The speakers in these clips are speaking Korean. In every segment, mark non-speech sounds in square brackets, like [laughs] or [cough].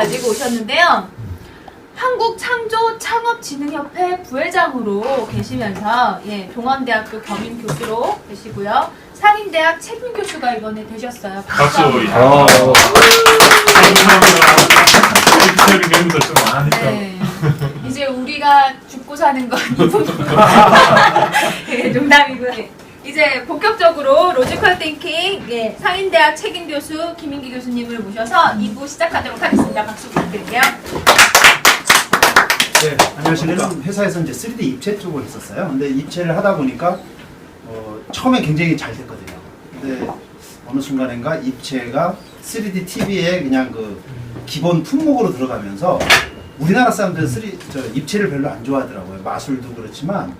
가지고 오셨는데요. 한국창조창업진흥협회 부회장으로 계시면서 예, 동원대학교 겸임 교수로 계시고요. 상인대학 책임 교수가 이번에 되셨어요. 박수. 어. 좀 많으니까. 네. 이제 우리가 죽고 사는 건 [laughs] 이분. [laughs] 예, 농담이고요. 예. 이제 본격적으로 로지컬 띵킹 예, 상인대학 책임 교수 김인기 교수님을 모셔서 2부 시작하도록 하겠습니다. 박수 부탁드릴게요. 네, 안녕하십니까. 회사에서 이제 3D 입체 쪽을 했었어요. 근데 입체를 하다 보니까 어, 처음에 굉장히 잘 됐거든요. 근데 어느 순간인가 입체가 3D TV에 그냥 그 기본 품목으로 들어가면서 우리나라 사람들은 3D, 저 입체를 별로 안 좋아하더라고요. 마술도 그렇지만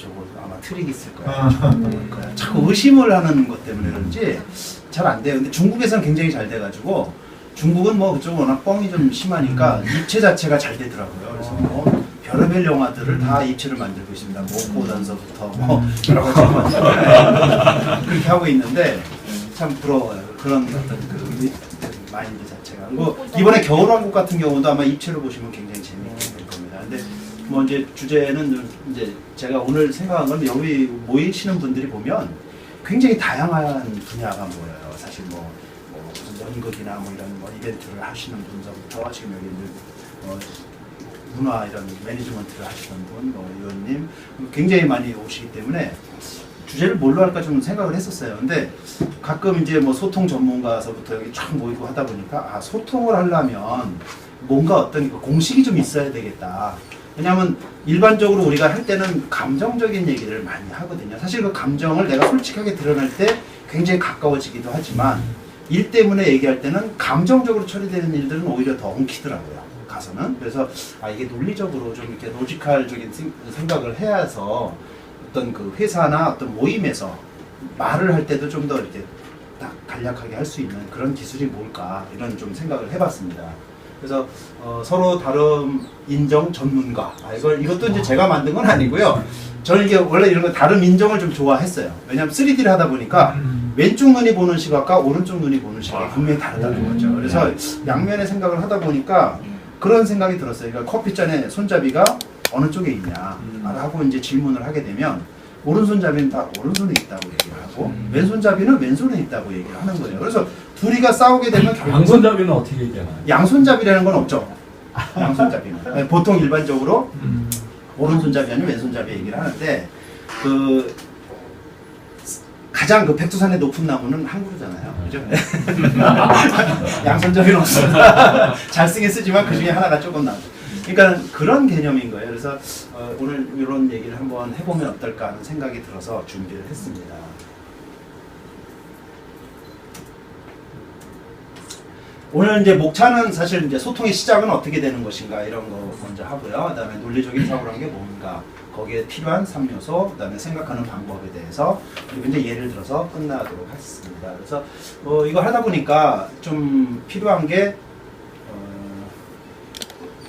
저거 아마 트릭 있을 거야. 그럴 거야. 자꾸 의심을 하는 것 때문에 그런지 잘 안 돼요. 근데 중국에서는 굉장히 잘 돼가지고 중국은 뭐 그쪽은 워낙 뻥이 좀 심하니까 입체 자체가 잘 되더라고요. 그래서 뭐 별의별 영화들을 다 입체를 만들고 있습니다. 뭐 고단서부터 뭐 여러 가지 [laughs] 그렇게 하고 있는데 참 부러워요. 그런 어떤 그 이- 마인드 자체가. 그리고 이번에 겨울왕국 같은 경우도 아마 입체로 보시면 굉장히. 근데 뭐 이제 주제는 이제 제가 오늘 생각한 건 여기 모이시는 분들이 보면 굉장히 다양한 분야가 모여요. 사실 뭐, 뭐 무슨 연극이나 뭐 이런 뭐 이벤트를 하시는 분서부터 지금 여기 있는 어, 문화 이런 매니지먼트를 하시는 분, 뭐 의원님 굉장히 많이 오시기 때문에 주제를 뭘로 할까 좀 생각을 했었어요. 근데 가끔 이제 뭐 소통 전문가서부터 여기 쫙 모이고 하다 보니까 아 소통을 하려면 뭔가 어떤 그 공식이 좀 있어야 되겠다. 왜냐하면 일반적으로 우리가 할 때는 감정적인 얘기를 많이 하거든요. 사실 그 감정을 내가 솔직하게 드러낼 때 굉장히 가까워지기도 하지만 일 때문에 얘기할 때는 감정적으로 처리되는 일들은 오히려 더 엉키더라고요. 가서는 그래서 아 이게 논리적으로 좀 이렇게 로지컬적인 생- 생각을 해야서 어떤 그 회사나 어떤 모임에서 말을 할 때도 좀 더 이렇게 딱 간략하게 할 수 있는 그런 기술이 뭘까 이런 좀 생각을 해봤습니다. 그래서 어, 서로 다른 인정 전문가 아, 이걸 이것도 이제 제가 만든 건 아니고요. 저는 이게 원래 이런 거 다른 인정을 좀 좋아했어요. 왜냐하면 3D를 하다 보니까 왼쪽 눈이 보는 시각과 오른쪽 눈이 보는 시각이 분명히 다르다는 거죠. 그래서 양면의 생각을 하다 보니까 그런 생각이 들었어요. 그러니까 커피 잔에 손잡이가 어느 쪽에 있냐 라고 이제 질문을 하게 되면 오른손잡이는 다 오른손에 있다고 얘기를 하고 왼손잡이는 왼손에 있다고 얘기를 하는 거예요. 그래서 둘이가 싸우게 되면 양손잡이는 어떻게 얘기하나요? 양손잡이라는 건 없죠. [laughs] 양손잡이는 네, 보통 일반적으로 오른손잡이 아니면 왼손잡이 얘기를 하는데 그 가장 그 백두산의 높은 나무는 한 그루잖아요. 그죠? [laughs] 양손잡이는 없습니다. [laughs] 잘 쓰긴 쓰지만 그 중에 하나가 조금 나. 그러니까 그런 개념인 거예요. 그래서 어, 오늘 이런 얘기를 한번 해보면 어떨까 하는 생각이 들어서 준비를 했습니다. 오늘 이제 목차는 사실 이제 소통의 시작은 어떻게 되는 것인가 이런 거 먼저 하고요. 그다음에 논리적인 사고라는 게 뭔가, 거기에 필요한 3요소, 그다음에 생각하는 방법에 대해서 그리고 이제 예를 들어서 끝나도록 하겠습니다. 그래서 어, 이거 하다 보니까 좀 필요한 게 어,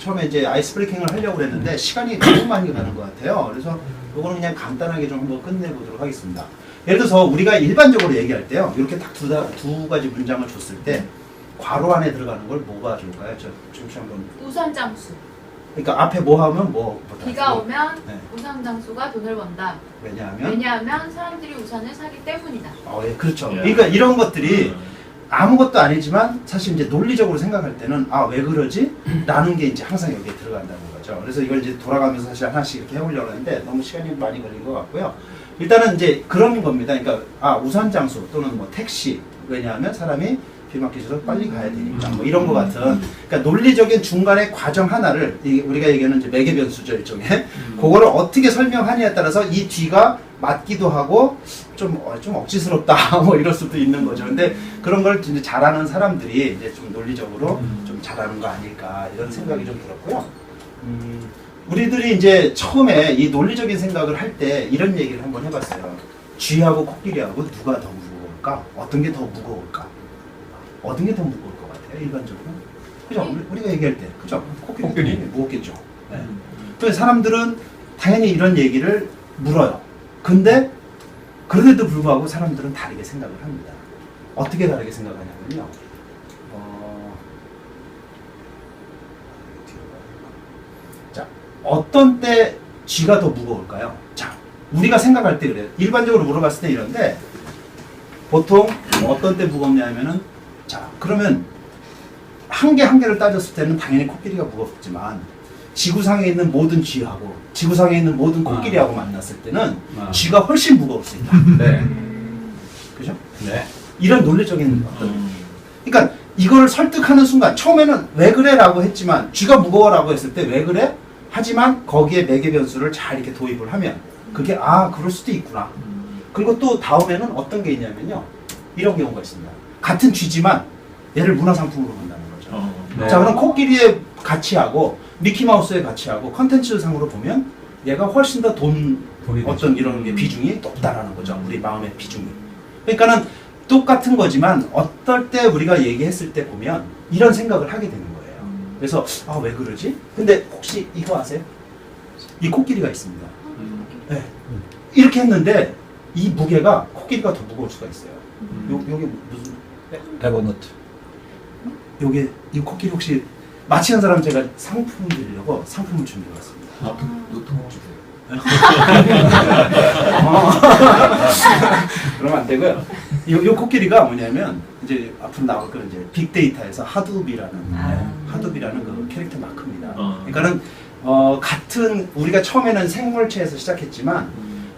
처음에 이제 아이스 브레이킹을 하려고 그랬는데 시간이 너무 많이 가는 것 같아요. 그래서 이거는 그냥 간단하게 좀 한번 끝내보도록 하겠습니다. 예를 들어서 우리가 일반적으로 얘기할 때요. 이렇게 딱두 두 가지 문장을 줬을 때 괄호 안에 들어가는 걸 뭐가 좋을까요? 저 잠시 한번 우선 장수. 그러니까 앞에 뭐 하면 뭐 비가 오면 네. 우선 장수가 돈을 번다. 왜냐하면 왜냐하면 사람들이 우산을 사기 때문이다. 어, 예, 그렇죠. 예. 그러니까 이런 것들이 아무것도 아니지만 사실 이제 논리적으로 생각할 때는 아 왜 그러지? 라는 게 이제 항상 여기에 들어간다는 거죠. 그래서 이걸 이제 돌아가면서 사실 하나씩 이렇게 해보려고 하는데 너무 시간이 많이 걸린 것 같고요. 일단은 이제 그런 겁니다. 그러니까 아 우산 장수 또는 뭐 택시 왜냐하면 사람이 비 맞기 전에 빨리 가야 되니까 뭐 이런 것 같은 그러니까 논리적인 중간의 과정 하나를 이 우리가 얘기하는 이제 매개 변수죠 일종의 그거를 어떻게 설명하냐에 따라서 이 뒤가 맞기도 하고 좀, 어, 좀 억지스럽다 [laughs] 뭐 이럴 수도 있는 거죠. 근데 그런 걸 이제 잘하는 사람들이 이제 좀 논리적으로 좀 잘하는 거 아닐까 이런 생각이 좀 들었고요. 음, 우리들이 이제 처음에 이 논리적인 생각을 할 때 이런 얘기를 한번 해봤어요. 쥐하고 코끼리하고 누가 더 무거울까? 어떤 게 더 무거울까? 어떤 게 더 무거울 것 같아요, 일반적으로? 그죠? 우리- 우리가 얘기할 때, 그죠? 코끼리. 무겁겠죠. 네. 그래서 사람들은 당연히 이런 얘기를 물어요. 근데 그런데도 불구하고 사람들은 다르게 생각을 합니다. 어떻게 다르게 생각하냐면요. 어... 자, 어떤 때 쥐가 더 무거울까요? 자, 우리가 생각할 때 그래요. 일반적으로 물어봤을 때 이런데 보통 어떤 때 무겁냐 하면은 자, 그러면 한 개한 한 개를 따졌을 때는 당연히 코끼리가 무겁지만 지구상에 있는 모든 쥐하고 지구상에 있는 모든 코끼리하고 만났을 때는 아. 쥐가 훨씬 무거울 수 있다. 네. 그죠? 네. 이런 논리적인 어떤 음. 그러니까 이걸 설득하는 순간 처음에는 왜 그래라고 했지만 쥐가 무거워라고 했을 때 왜 그래? 하지만 거기에 매개 변수를 잘 이렇게 도입을 하면 그게 아 그럴 수도 있구나. 그리고 또 다음에는 어떤 게 있냐면요 이런 경우가 있습니다. 같은 쥐지만 얘를 문화상품으로 본다는 거죠. 어. 네. 자 그럼 코끼리의 가치하고 미키마우스의 가치하고 컨텐츠 상으로 보면 얘가 훨씬 더 돈 어떤 이런 게 비중이 높다라는 거죠. 우리 마음의 비중이. 그러니까는 똑같은 거지만 어떨 때 우리가 얘기했을 때 보면 이런 생각을 하게 되는 거예요. 그래서 아 왜 그러지? 근데 혹시 이거 아세요? 이 코끼리가 있습니다. 음. 네. 이렇게 했는데 이 무게가 코끼리가 더 무거울 수가 있어요. 요 요게 무슨 레버노트. 요게 이 코끼리 혹시 마치는 사람 제가 상품 드리려고 상품을 준비해 왔습니다. 아, 노트 주세요. [laughs] 그러면 안 되고요. 요, 요 코끼리가 뭐냐면 이제 앞으로 나올 거는 이제 빅데이터에서 하둡이라는 아. 네, 하둡이라는 그 캐릭터 마크입니다. 어. 그러니까는 어, 같은 우리가 처음에는 생물체에서 시작했지만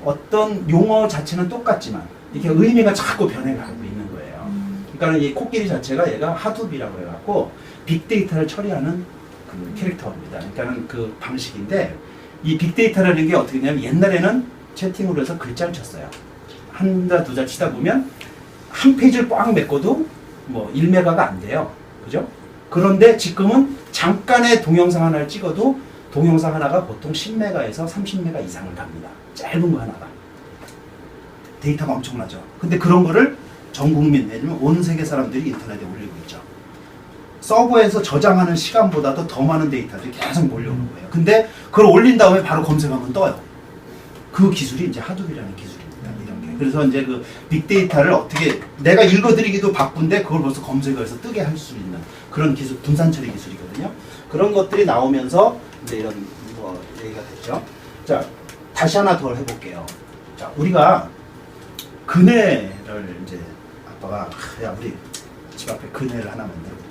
어떤 용어 자체는 똑같지만 이게 의미가 자꾸 변해가고 있는 거예요. 그러니까 이 코끼리 자체가 얘가 하둡이라고 해갖고 빅데이터를 처리하는 그 캐릭터입니다. 그러니까는 그 방식인데 이 빅데이터라는 게 어떻게 되냐면 옛날에는 채팅으로 해서 글자를 쳤어요. 한자 두자 치다 보면 한 페이지를 꽉 메꿔도 뭐 1메가가 안 돼요. 그죠? 그런데 지금은 잠깐의 동영상 하나를 찍어도 동영상 하나가 보통 10메가에서 30메가 이상을 갑니다. 짧은 거 하나가. 데이터가 엄청나죠. 근데 그런 거를 전 국민, 내지면 온 세계 사람들이 인터넷에 올리고. 서버에서 저장하는 시간보다도 더 많은 데이터들이 계속 몰려오는 거예요. 근데 그걸 올린 다음에 바로 검색하면 떠요. 그 기술이 이제 하둡이라는 기술입니다. 이런 게. 그래서 이제 그 빅데이터를 어떻게 내가 읽어드리기도 바쁜데 그걸 벌써 검색어에서 뜨게 할 수 있는 그런 기술, 분산 처리 기술이거든요. 그런 것들이 나오면서 이제 이런 뭐 얘기가 됐죠. 자, 다시 하나 더 해볼게요. 자, 우리가 그네를 이제 아빠가 아, 야 우리 집 앞에 그네를 하나 만들어보자.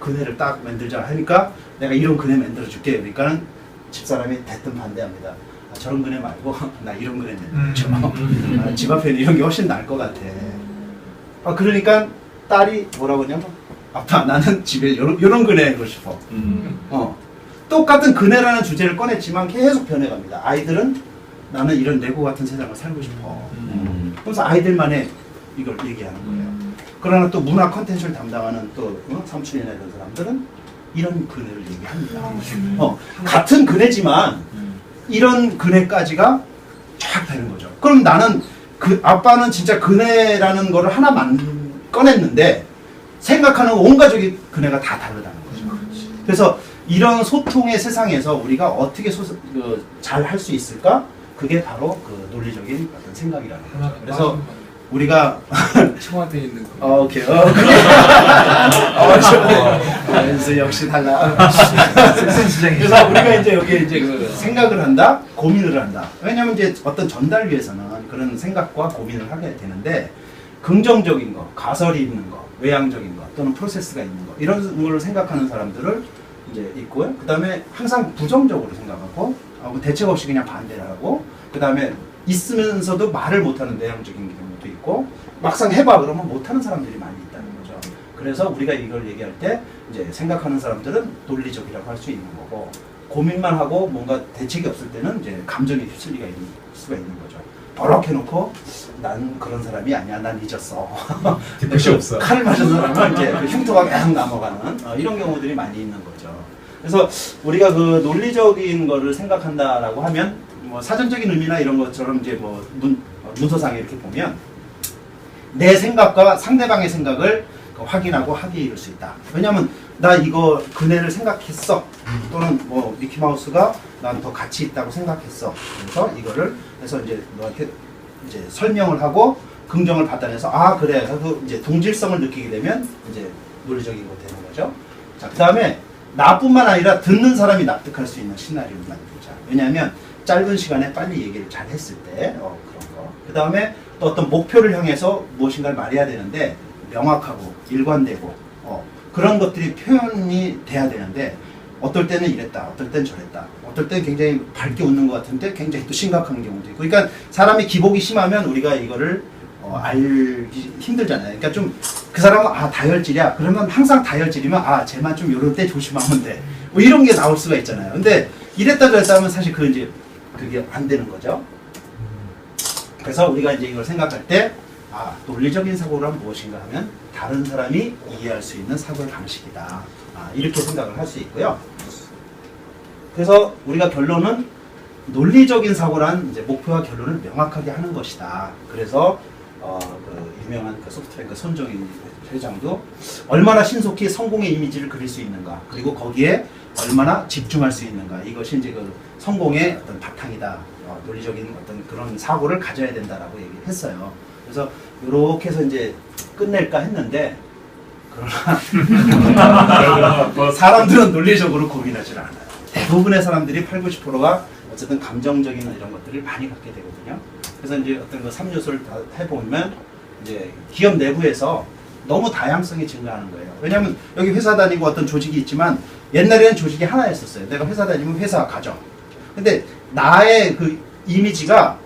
그네를 딱 만들자 하니까 내가 이런 그네 만들어 줄게. 그러니까는 집사람이 대뜸 반대합니다. 아, 저런 그네 말고 [laughs] 나 이런 그네 만들죠. 음. 아, 집 앞에는 이런 게 훨씬 나을 것 같아. 아 그러니까 딸이 뭐라고 하냐면 아빠 나는 집에 이런 이런 그네 하고 싶어. 음. 어. 똑같은 그네라는 주제를 꺼냈지만 계속 변해갑니다. 아이들은 나는 이런 레고 같은 세상을 살고 싶어. 음. 그래서 아이들만의 이걸 얘기하는 거예요. 음. 그러나 또 문화 컨텐츠를 담당하는 또 어? 삼촌이나 이런 사람들은 이런 그네를 얘기합니다. 어, 같은 그네지만 음. 이런 그네까지가 쫙 되는 거죠. 그럼 나는 그 아빠는 진짜 그네라는 거를 하나만 꺼냈는데 생각하는 온 가족이 그네가 다 다르다는 거죠. 그래서 이런 소통의 세상에서 우리가 어떻게 그, 잘 할 수 있을까? 그게 바로 그 논리적인 어떤 생각이라는 거죠. 그래서 우리가 [laughs] 청와대에 있는 거. 어, 오케이. 어, 그래. 어, 저, 어, 역시 달라. 그래서 우리가 이제 여기 이제 그 생각을 한다, 고민을 한다. 왜냐면 이제 어떤 전달 위해서는 그런 생각과 고민을 하게 되는데 긍정적인 거, 가설이 있는 거, 외향적인 거, 또는 프로세스가 있는 거 이런 걸 생각하는 사람들을 이제 있고요. 그 다음에 항상 부정적으로 생각하고 어, 뭐 대책 없이 그냥 반대를 하고 그 다음에 있으면서도 말을 못하는 내향적인 경우도 있고 막상 해봐 그러면 못하는 사람들이 많이 있다는 거죠. 그래서 우리가 이걸 얘기할 때 이제 생각하는 사람들은 논리적이라고 할 수 있는 거고 고민만 하고 뭔가 대책이 없을 때는 이제 감정에 휩쓸리가 있는 수가 있는 거죠. 버럭 해놓고 난 그런 사람이 아니야, 난 잊었어. [laughs] 뒤끝이 없어. 칼을 맞은 사람은 이제 그 흉터가 계속 남아가는 어, 이런 경우들이 많이 있는 거죠. 그래서 우리가 그 논리적인 거를 생각한다라고 하면 뭐 사전적인 의미나 이런 것처럼 이제 뭐 문, 어, 문서상에 이렇게 보면 내 생각과 상대방의 생각을 그 확인하고 합의에 이룰 수 있다. 왜냐면 나 이거 그네를 생각했어. 또는 뭐 미키마우스가 난 더 가치 있다고 생각했어. 그래서 이거를 해서 이제 너한테 이제 설명을 하고 긍정을 받아내서 아 그래. 그래서 이제 동질성을 느끼게 되면 이제 논리적인 거 되는 거죠. 자, 그다음에 나뿐만 아니라 듣는 사람이 납득할 수 있는 시나리오를 만들자. 왜냐하면 짧은 시간에 빨리 얘기를 잘 했을 때 어, 그런 거. 그 다음에 또 어떤 목표를 향해서 무엇인가를 말해야 되는데 명확하고 일관되고 어, 그런 것들이 표현이 돼야 되는데 어떨 때는 이랬다, 어떨 땐 저랬다, 어떨 땐 굉장히 밝게 웃는 것 같은데 굉장히 또 심각한 경우도 있고. 그러니까 사람이 기복이 심하면 우리가 이거를 어, 알기 힘들잖아요. 그러니까 좀 그 사람은 아 다혈질이야. 그러면 항상 다혈질이면 아 쟤만 좀 이럴 때 조심하면 돼. 뭐 이런 게 나올 수가 있잖아요. 근데 이랬다 저랬다 하면 사실 그 이제 그게 안 되는 거죠. 그래서 우리가 이제 이걸 생각할 때 아, 논리적인 사고란 무엇인가 하면 다른 사람이 이해할 수 있는 사고의 방식이다. 아, 이렇게 생각을 할 수 있고요. 그래서 우리가 결론은 논리적인 사고란 이제 목표와 결론을 명확하게 하는 것이다. 그래서 어, 그 유명한 그 소프트뱅크 손정인 회장도 얼마나 신속히 성공의 이미지를 그릴 수 있는가, 그리고 거기에 얼마나 집중할 수 있는가, 이것이 이제 그 성공의 어떤 바탕이다. 어, 논리적인 어떤 그런 사고를 가져야 된다라고 얘기했어요. 그래서 이렇게 해서 이제 끝낼까 했는데 그러나 [laughs] 사람들은 논리적으로 고민하지 않아요. 대부분의 사람들이 8, 90%가 어쨌든 감정적인 이런 것들을 많이 갖게 되거든요. 그래서 이제 어떤 그 3요소를 다 해보면 이제 기업 내부에서 너무 다양성이 증가하는 거예요. 왜냐하면 여기 회사 다니고 어떤 조직이 있지만 옛날에는 조직이 하나였었어요. 내가 회사 다니면 회사 가정. 근데 나의 그 이미지가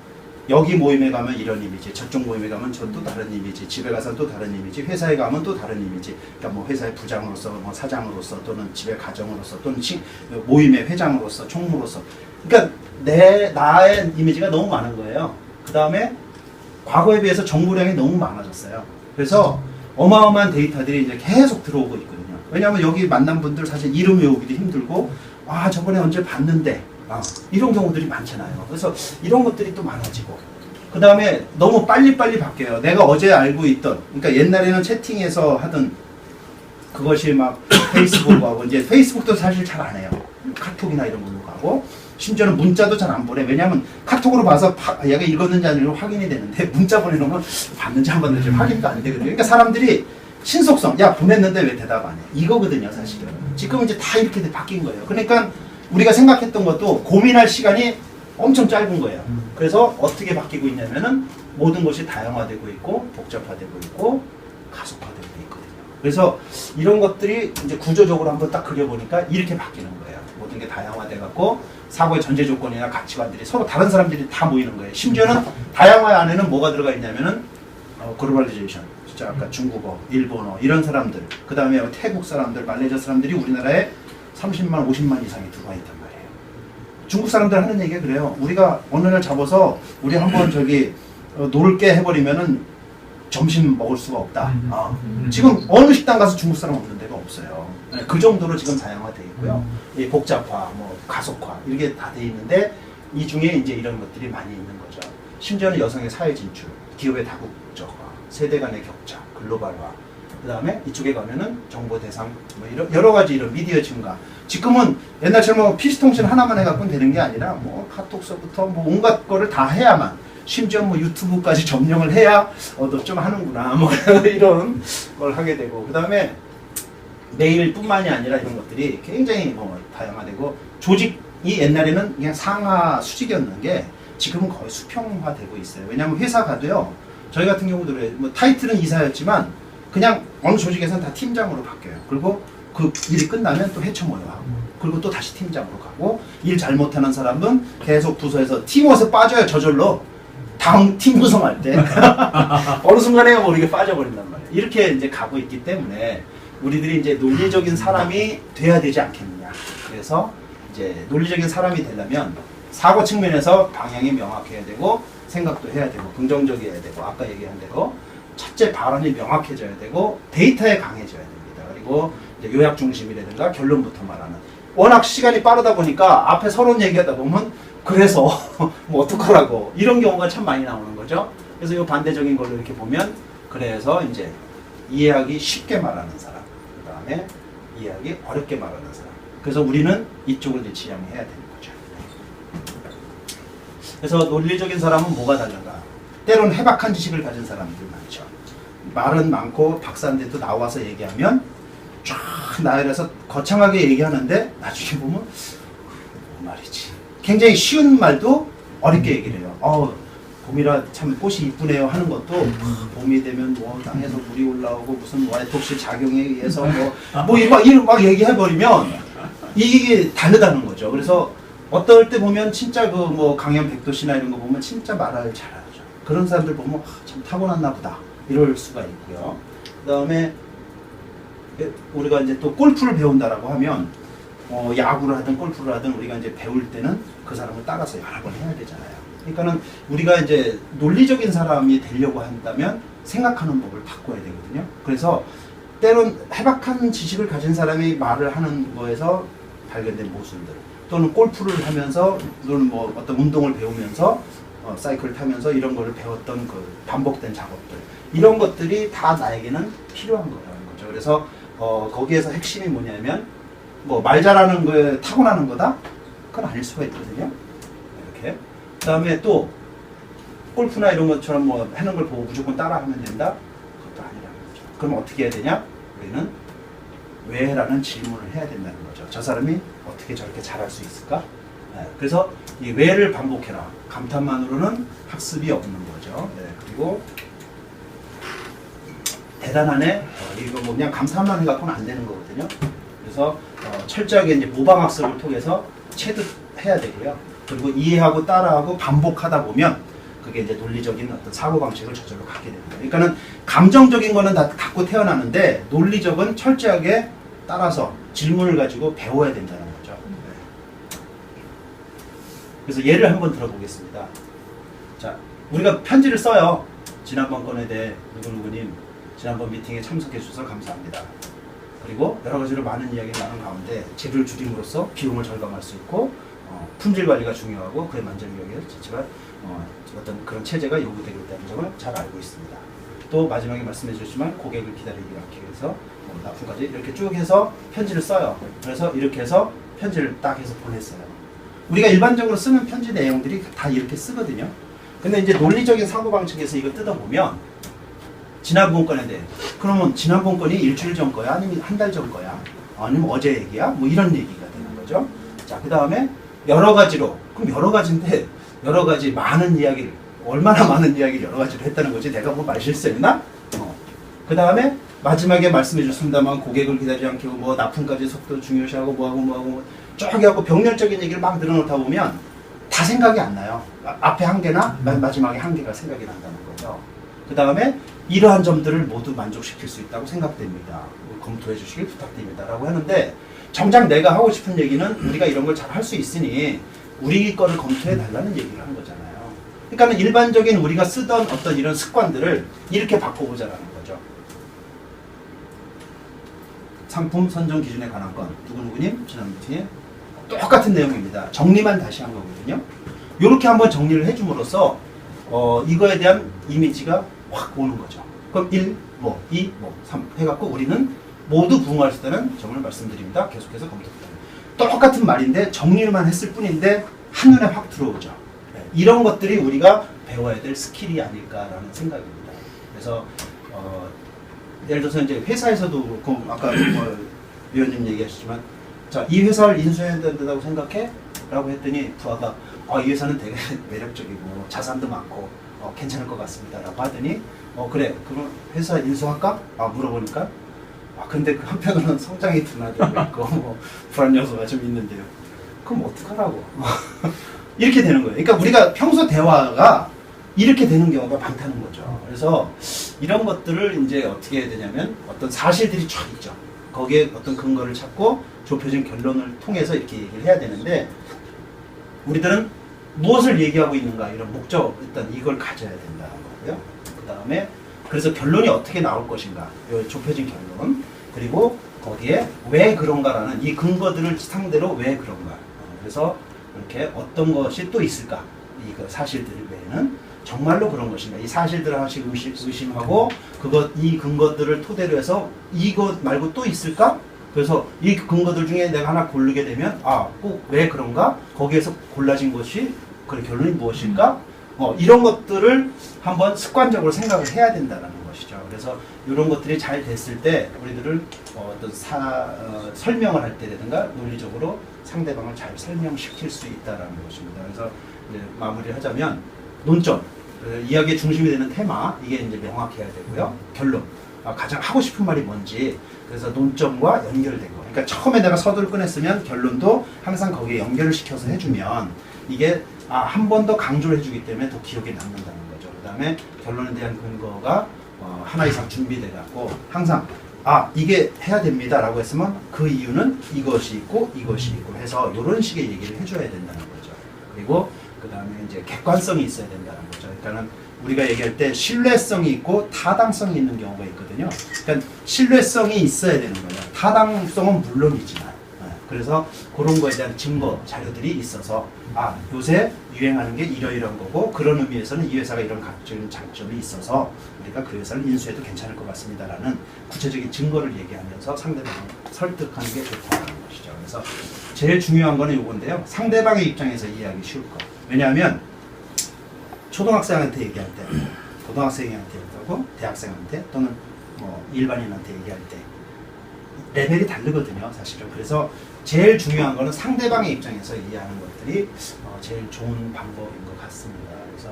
여기 모임에 가면 이런 이미지, 저쪽 모임에 가면 저 또 다른 이미지, 집에 가서 또 다른 이미지, 회사에 가면 또 다른 이미지. 그러니까 뭐 회사의 부장으로서, 뭐 사장으로서, 또는 집의 가정으로서, 또는 친- 모임의 회장으로서, 총무로서. 그러니까 내 나의 이미지가 너무 많은 거예요. 그 다음에 과거에 비해서 정보량이 너무 많아졌어요. 그래서 어마어마한 데이터들이 이제 계속 들어오고 있거든요. 왜냐하면 여기 만난 분들 사실 이름 외우기도 힘들고, 아, 저번에 언제 봤는데, 아, 이런 경우들이 많잖아요. 그래서 이런 것들이 또 많아지고. 그 다음에 너무 빨리빨리 바뀌어요. 내가 어제 알고 있던, 그러니까 옛날에는 채팅에서 하던 그것이 막 [coughs] 페이스북하고, 이제 페이스북도 사실 잘 안 해요. 카톡이나 이런 걸로 가고, 심지어는 문자도 잘 안 보내. 왜냐하면 카톡으로 봐서 파- 얘가 읽었는지 안 읽었는지 확인이 되는데 문자 보내놓으면 봤는지 안 봤는지 확인도 안 되거든요. 그러니까 사람들이 신속성, 야 보냈는데 왜 대답 안 해? 이거거든요, 사실은. 지금 이제 다 이렇게 돼- 바뀐 거예요. 그러니까 우리가 생각했던 것도 고민할 시간이 엄청 짧은 거예요. 그래서 어떻게 바뀌고 있냐면은 모든 것이 다양화되고 있고 복잡화되고 있고 가속화되고 있거든요. 그래서 이런 것들이 이제 구조적으로 한번 딱 그려보니까 이렇게 바뀌는 거예요. 모든 게 다양화돼 갖고 사고의 전제 조건이나 가치관들이 서로 다른 사람들이 다 모이는 거예요. 심지어는 다양화 안에는 뭐가 들어가 있냐면은 어, 글로벌리제이션, 진짜 아까 중국어, 일본어 이런 사람들, 그 다음에 태국 사람들, 말레이시아 사람들이 우리나라에 30만, 50만 이상이 들어와 있단 말이에요. 중국 사람들 하는 얘기가 그래요. 우리가 어느 날 잡아서 우리 한번 저기 어, 놀게 해버리면은 점심 먹을 수가 없다. 아, 지금 어느 식당 가서 중국 사람 없는 데가 없어요. 네, 그 정도로 지금 다양화돼 있고요. 이 복잡화, 뭐 가속화 이렇게 다 돼 있는데 이 중에 이제 이런 것들이 많이 있는 거죠. 심지어는 여성의 사회 진출, 기업의 다국적화, 세대 간의 격차, 글로벌화. 그 다음에 이쪽에 가면은 정보 대상, 뭐 이런 여러 가지 이런 미디어 증가. 지금은 옛날처럼 뭐 PC통신 하나만 해갖고는 되는 게 아니라 뭐 카톡서부터 뭐 온갖 거를 다 해야만 심지어 뭐 유튜브까지 점령을 해야 어너좀 하는구나 뭐 [laughs] 이런 걸 하게 되고 그 다음에 메일뿐만이 아니라 이런 것들이 굉장히 뭐 다양화되고 조직이 옛날에는 그냥 상하 수직이었는 게 지금은 거의 수평화되고 있어요. 왜냐하면 회사 가도요. 저희 같은 경우도. 뭐 타이틀은 이사였지만 그냥 어느 조직에서는 다 팀장으로 바뀌어요. 그리고 그 일이 끝나면 또 해쳐 모여하고 그리고 또 다시 팀장으로 가고 일 잘못하는 사람은 계속 부서에서 팀워서 빠져요 저절로 다음 팀 구성할 때 [laughs] 어느 순간에 모르게 빠져버린단 말이에요. 이렇게 이제 가고 있기 때문에 우리들이 이제 논리적인 사람이 돼야 되지 않겠느냐. 그래서 이제 논리적인 사람이 되려면 사고 측면에서 방향이 명확해야 되고 생각도 해야 되고 긍정적이어야 되고 아까 얘기한 대로 첫째 발언이 명확해져야 되고 데이터에 강해져야 됩니다. 그리고 요약 중심이라든가 결론부터 말하는 워낙 시간이 빠르다 보니까 앞에 서론 얘기하다 보면 그래서 [laughs] 뭐 어떡하라고 이런 경우가 참 많이 나오는 거죠. 그래서 이 반대적인 걸로 이렇게 보면 그래서 이제 이해하기 쉽게 말하는 사람, 그 다음에 이해하기 어렵게 말하는 사람. 그래서 우리는 이쪽을 이제 지향해야 되는 거죠. 그래서 논리적인 사람은 뭐가 다른가? 때로는 해박한 지식을 가진 사람들 많죠. 말은 많고 박사인데도 나와서 얘기하면 쫙막 나열해서 거창하게 얘기하는데 나중에 보면 뭔 말이지. 굉장히 쉬운 말도 어렵게 얘기를 해요. 어, 봄이라 참 꽃이 이쁘네요 하는 것도 아, 봄이 되면 뭐 땅에서 물이 올라오고 무슨 와이톡시 작용에 의해서 뭐뭐막 이런 막 얘기해 버리면 이게 다르다는 거죠. 그래서 어떨 때 보면 진짜 그 뭐 강연 백도시나 이런 거 보면 진짜 말을 잘하죠. 그런 사람들 보면 아, 참 타고났나 보다 이럴 수가 있고요. 그다음에 우리가 이제 또 골프를 배운다라고 하면 어, 야구를 하든 골프를 하든 우리가 이제 배울 때는 그 사람을 따라서 여러 번 해야 되잖아요. 그러니까는 우리가 이제 논리적인 사람이 되려고 한다면 생각하는 법을 바꿔야 되거든요. 그래서 때론 해박한 지식을 가진 사람이 말을 하는 거에서 발견된 모순들 또는 골프를 하면서 또는 뭐 어떤 운동을 배우면서 어, 사이클 타면서 이런 거를 배웠던 그 반복된 작업들 이런 것들이 다 나에게는 필요한 거라는 거죠. 그래서 어, 거기에서 핵심이 뭐냐면 뭐 말 잘하는 거에 타고나는 거다? 그건 아닐 수가 있거든요. 이렇게. 그다음에 또 골프나 이런 것처럼 뭐 하는 걸 보고 무조건 따라하면 된다? 그것도 아니라는 거죠. 그럼 어떻게 해야 되냐? 우리는 왜 라는 질문을 해야 된다는 거죠. 저 사람이 어떻게 저렇게 잘할 수 있을까? 네, 그래서 이 왜를 반복해라. 감탄만으로는 학습이 없는 거죠. 네, 그리고 대단하네. 어, 이거 뭐 그냥 감탄만 해갖고는 안 되는 거거든요. 그래서 어, 철저하게 이제 모방 학습을 통해서 체득해야 되고요. 그리고 이해하고 따라하고 반복하다 보면 그게 이제 논리적인 어떤 사고 방식을 저절로 갖게 됩니다. 그러니까는 감정적인 거는 다 갖고 태어나는데 논리적은 철저하게 따라서 질문을 가지고 배워야 된다는 거죠. 네. 그래서 예를 한번 들어보겠습니다. 자, 우리가 편지를 써요. 지난번 건에 대해 누구누구님 지난번 미팅에 참석해 주셔서 감사합니다. 그리고 여러 가지로 많은 이야기를 나눈 가운데 재료를 줄임으로써 비용을 절감할 수 있고 어, 품질 관리가 중요하고 그에 만족력에 지치가 어, 어떤 그런 체제가 요구되고 있다는 점을 잘 알고 있습니다. 또 마지막에 말씀해 주셨지만 고객을 기다리기 위해서 뭐 납품까지 이렇게 쭉 해서 편지를 써요. 그래서 이렇게 해서 편지를 딱 해서 보냈어요. 우리가 일반적으로 쓰는 편지 내용들이 다 이렇게 쓰거든요. 근데 이제 논리적인 사고방식에서 이거 뜯어보면 지난번 건에 대해 그러면 지난번 건이 일주일 전 거야 아니면 한 달 전 거야 아니면 어제 얘기야 뭐 이런 얘기가 되는 거죠 자 그 다음에 여러 가지로 그럼 여러 가지인데 여러 가지 많은 이야기를 얼마나 [laughs] 많은 이야기를 여러 가지로 했다는 거지 내가 뭐 말 실수했나 어. 그 다음에 마지막에 말씀해 주셨습니다만 고객을 기다리지 않게 뭐 납품까지 속도 중요시하고 뭐하고 뭐하고 쭉 하고 병렬적인 얘기를 막 늘어놓다 보면 다 생각이 안 나요 아, 앞에 한 개나 마- 마지막에 한 개가 생각이 난다는 거죠 그 다음에 이러한 점들을 모두 만족시킬 수 있다고 생각됩니다. 검토해 주시길 부탁드립니다. 라고 하는데 정작 내가 하고 싶은 얘기는 우리가 이런 걸 잘 할 수 있으니 우리 거를 검토해 달라는 얘기를 하는 거잖아요. 그러니까 일반적인 우리가 쓰던 어떤 이런 습관들을 이렇게 바꿔보자라는 거죠. 상품 선정 기준에 관한 건 누구누구님 지난 미팅에 똑같은 내용입니다. 정리만 다시 한 거거든요. 이렇게 한번 정리를 해줌으로써 어, 이거에 대한 이미지가 확 오는 거죠. 그럼 1, 뭐, 2, 뭐, 3 해갖고 우리는 모두 부응할 수 있다는 점을 말씀드립니다. 계속해서 검토 부탁드립니다. 똑같은 말인데 정리만 했을 뿐인데 한눈에 확 들어오죠. 네, 이런 것들이 우리가 배워야 될 스킬이 아닐까라는 생각입니다. 그래서 어, 예를 들어서 이제 회사에서도 아까 뭐 위원님 얘기하셨지만 자, 이 회사를 인수해야 된다고 생각해? 라고 했더니 부하가 아, 이 회사는 되게 [laughs] 매력적이고 자산도 많고 어, 괜찮을 것 같습니다. 라고 하더니 어, 그래. 그럼 회사 인수할까? 아, 물어보니까 아, 근데 그 한편으로는 성장이 둔화되고 있고 [laughs] 뭐 불안 요소가 좀 있는데요. 그럼 어떡하라고. [laughs] 이렇게 되는 거예요. 그러니까 우리가 평소 대화가 이렇게 되는 경우가 많다는 거죠. 그래서 이런 것들을 이제 어떻게 해야 되냐면 어떤 사실들이 쫙 있죠. 거기에 어떤 근거를 찾고 좁혀진 결론을 통해서 이렇게 얘기를 해야 되는데 우리들은 무엇을 얘기하고 있는가 이런 목적 일단 이걸 가져야 된다는 거고요. 그 다음에 그래서 결론이 어떻게 나올 것인가? 요 좁혀진 결론. 그리고 거기에 왜 그런가라는 이 근거들을 상대로 왜 그런가? 어, 그래서 이렇게 어떤 것이 또 있을까? 이거 사실들 외에는 정말로 그런 것인가? 이 사실들을 하나씩 의심, 의심 하고 그것 이 근거들을 토대로 해서 이것 말고 또 있을까? 그래서 이 근거들 중에 내가 하나 고르게 되면 아 꼭 왜 그런가? 거기에서 골라진 것이 그 결론이 무엇일까 어, 이런 것들을 한번 습관적으로 생각을 해야 된다는. 것이죠. 그래서 이런 것들이 잘 됐을 때 우리들은 어, 사, 어, 설명을 할 때라든가 논리적으로 상대방을 잘 설명시킬 수 있다라는 것입니다. 그래서 마무리를 하자면 논점, 그 이야기의 중심이 되는 테마 이게 이제 명확해야 되고요. 결론, 아, 가장 하고 싶은 말이 뭔지 그래서 논점과 연결된 거. 그러니까 처음에 내가 서두를 꺼냈으면 결론도 항상 거기에 연결을 시켜서 해주면 이게 아, 한 번 더 강조를 해주기 때문에 더 기억에 남는다는 거죠. 그 다음에 결론에 대한 근거가 어, 하나 이상 준비돼 갖고 항상 아 이게 해야 됩니다라고 했으면 그 이유는 이것이 있고 이것이 있고 해서 이런 식의 얘기를 해줘야 된다는 거죠. 그리고 그 다음에 이제 객관성이 있어야 된다는 거죠. 그러니까는 우리가 얘기할 때 신뢰성이 있고 타당성이 있는 경우가 있거든요. 그러니까 신뢰성이 있어야 되는 거예요. 타당성은 물론이지만. 네, 그래서 그런 거에 대한 증거 자료들이 있어서 아 요새 유행하는 게 이러이러한 거고 그런 의미에서는 이 회사가 이런 각종 장점이 있어서 우리가 그 회사를 인수해도 괜찮을 것 같습니다라는 구체적인 증거를 얘기하면서 상대방을 설득하는 게 좋다는 것이죠. 그래서 제일 중요한 거는 요건데요. 상대방의 입장에서 이해하기 쉬울 거. 왜냐하면 초등학생한테 얘기할 때, 고등학생한테 얘기하고 대학생한테 또는 뭐 일반인한테 얘기할 때 레벨이 다르거든요, 사실은. 그래서 제일 중요한 거는 상대방의 입장에서 이해하는 것들이 어, 제일 좋은 방법인 것 같습니다. 그래서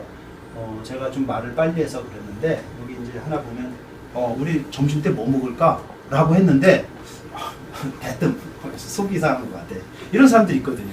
어, 제가 좀 말을 빨리 해서 그랬는데 여기 이제 하나 보면 어, 우리 점심 때 뭐 먹을까? 라고 했는데 아, 대뜸 속이 상한 것 같아. 이런 사람들이 있거든요.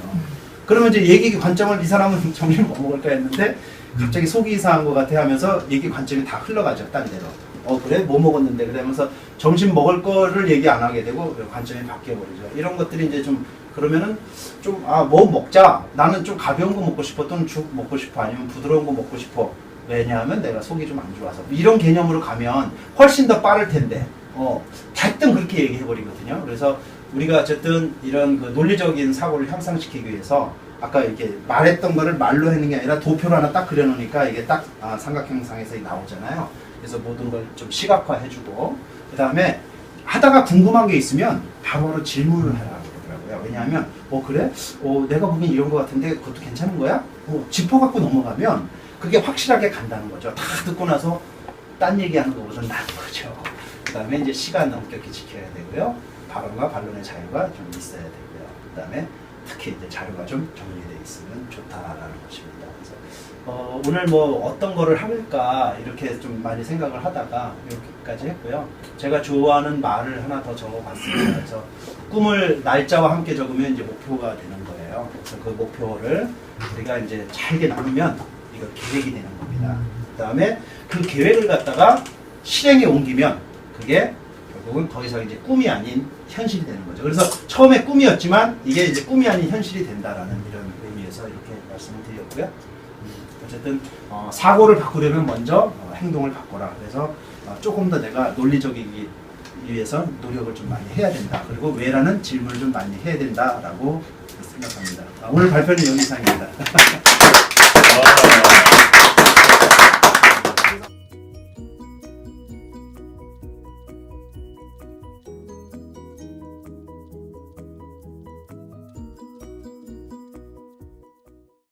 그러면 이제 얘기 관점을 이 사람은 [laughs] 점심 뭐 먹을까 했는데 갑자기 속이 이상한 것 같아 하면서 얘기 관점이 다 흘러가죠, 딴 데로. 어, 그래? 뭐 먹었는데? 그러면서 점심 먹을 거를 얘기 안 하게 되고 관점이 바뀌어버리죠. 이런 것들이 이제 좀 그러면은 좀, 아, 뭐 먹자. 나는 좀 가벼운 거 먹고 싶어. 또는 죽 먹고 싶어. 아니면 부드러운 거 먹고 싶어. 왜냐하면 내가 속이 좀 안 좋아서. 이런 개념으로 가면 훨씬 더 빠를 텐데. 어, 대뜸 그렇게 얘기해 버리거든요. 그래서 우리가 어쨌든 이런 그 논리적인 사고를 향상시키기 위해서 아까 이렇게 말했던 거를 말로 하는 게 아니라 도표로 하나 딱 그려놓으니까 이게 딱 아, 삼각형상에서 나오잖아요. 그래서 모든 걸 좀 시각화해주고 그 다음에 하다가 궁금한 게 있으면 바로바로 질문을 하라고 그러더라고요. 왜냐하면 어 그래? 어 내가 보기엔 이런 거 같은데 그것도 괜찮은 거야? 어 짚어갖고 넘어가면 그게 확실하게 간다는 거죠. 다 듣고 나서 딴 얘기하는 거보다 나은 거죠. 그 다음에 이제 시간 엄격히 지켜야 되고요. 발언과 반론의 자유가 좀 있어야 되고요. 그 다음에 특히 이제 자료가 좀 정리되어 있으면 좋다라는 것입니다. 그래서 어, 오늘 뭐 어떤 거를 할까 이렇게 좀 많이 생각을 하다가 이렇게까지 했고요. 제가 좋아하는 말을 하나 더 적어봤습니다. 그래서 꿈을 날짜와 함께 적으면 이제 목표가 되는 거예요. 그래서 그 목표를 우리가 이제 잘게 나누면 이거 계획이 되는 겁니다. 그 다음에 그 계획을 갖다가 실행에 옮기면 그게 결국은 더 이상 이제 꿈이 아닌 현실이 되는 거죠. 그래서 처음에 꿈이었지만 이게 이제 꿈이 아닌 현실이 된다라는 이런 의미에서 이렇게 말씀을 드렸고요. 음, 어쨌든 어, 사고를 바꾸려면 먼저 어, 행동을 바꿔라. 그래서 어, 조금 더 내가 논리적이기 위해서 노력을 좀 많이 해야 된다. 그리고 왜라는 질문을 좀 많이 해야 된다라고 생각합니다. 아, 오늘 발표는 여기 이상입니다. [laughs]